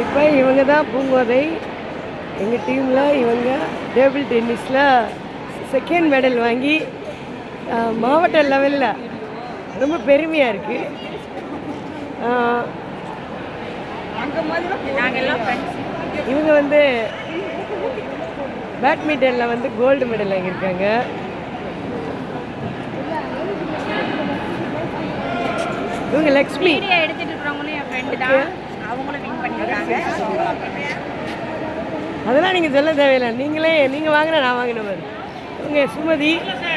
இப்போ இவங்க தான் பூங்கோதை. எங்கள் டீமில் இவங்க டேபிள் டென்னிஸில் செகண்ட் மெடல் வாங்கி மாவட்ட லெவலில் ரொம்ப பெருமையாக இருக்குது இவங்க வந்து பேட்மிண்டனில் வந்து கோல்டு மெடல் வாங்கியிருக்காங்க. இவங்க லக்ஷ்மி. வீடியோ எடுத்துட்டு இருக்கிறவங்களும் என் ஃப்ரெண்டு தான். அவங்களும் வின் பண்ணியிருக்காங்க அதெல்லாம் நீங்கள் சொல்ல தேவையில்லை. நீங்களே நீங்கள் வாங்கினா நான் வாங்கின மாதிரி இவங்க சுமதி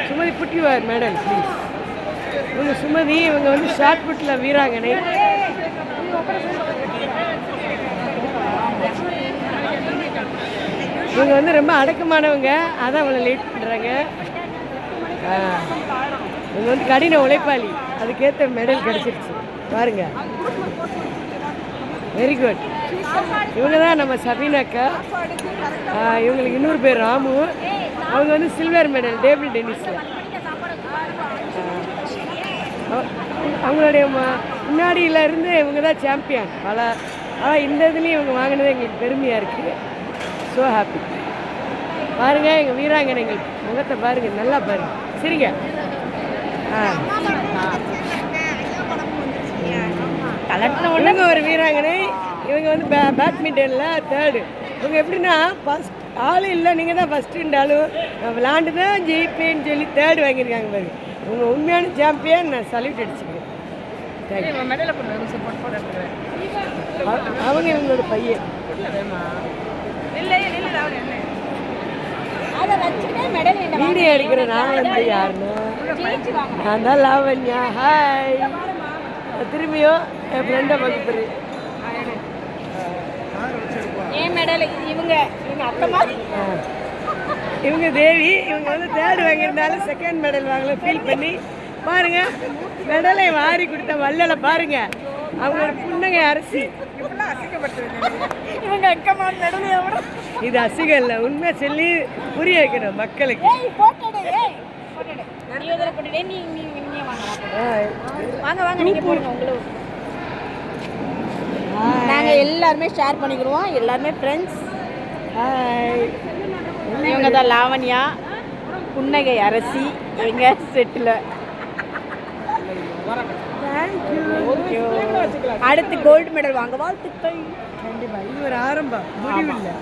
சுமதி புட்டிவார் மேடம் ப்ளீஸ் இவங்க சுமதி இவங்க வந்து ஷார்ட் புட்டில் வீராங்கனை. இவங்க வந்து ரொம்ப அடக்கமானவங்க. அதான் அவளை லேட் பண்ணுறாங்க இவங்க வந்து கடின உழைப்பாளி. அதுக்கேற்ற மெடல் கிடச்சிருச்சு. பாருங்க. வெரி குட் இவங்க தான் நம்ம சபீனாக்கா இவங்களுக்கு இன்னொரு பேர் ராமு. அவங்க வந்து சில்வர் மெடல் டேபிள் டென்னிஸில் அவங்களுடைய முன்னாடியிலேருந்து இவங்க தான் சாம்பியன் பல ஆனால் இந்த இதுலேயும் இவங்க வாங்கினது எங்களுக்கு பெருமையாக இருக்குது ஸோ ஹாப்பி பாருங்கள் எங்கள் வீராங்கனைகள். முகத்தை பாருங்கள் நல்லா பாருங்கள் சரிங்க. ஆ. கலட்டின இவங்க ஒரு வீராங்கனை இவங்க வந்து பே பேட்மிண்டனில் தேர்டு இவங்க எப்படின்னா ஃபஸ்ட் ஆள் இல்லை நீங்கள் தான் ஃபஸ்ட்டுன்றாலும் நான் விளாண்டு தான் ஜெயிப்பேன்னு சொல்லி தேர்டு வாங்கியிருக்காங்க பாருங்க இவங்க உண்மையான சாம்பியன் நான் சல்யூட் அடிச்சுக்கிறேன். அவங்க இவங்களோட பையன். வீடியோ எடுக்கிற நான் வந்து யாருன்னா? நான் தான் லாவண்யா ஹாய் திரும்பியும் என் ஃப்ரெண்டை பார்க்க ஏன் மெடல் இவங்க இவங்க அத்தை மாதிரி? ஆ. இவங்க தேவி இவங்க வந்து தேர்ட் வாங்கியிருந்தாலும் செகண்ட் மெடல் வாங்கல ஃபீல் பண்ணி. பாருங்க மெடலை வாரி கொடுத்த வள்ளலை பாருங்க. அவங்க ஒரு புன்னகை அரசி. இவங்க அக்கமா மெடல் இது அசிகம் இல்லை உண்மை சொல்லி புரிய வைக்கணும் மக்களுக்கு. வாங்க. வாங்க. வாங்க நீங்க போடுங்க உங்களுக்கு நாங்க எல்லாருமே ஷேர் பண்ணிக்கிடுவோம். எல்லாருமே ஃப்ரெண்ட்ஸ் ஹாய் இவங்க தான் லாவண்யா புன்னகை அரசி எங்க செட்டில் தேங்க்யூ அடுத்து கோல்டு மெடல் வாங்க வாழ்த்துக்கள். கண்டிப்பாக இது ஒரு ஆரம்பம். முடிவில்லை.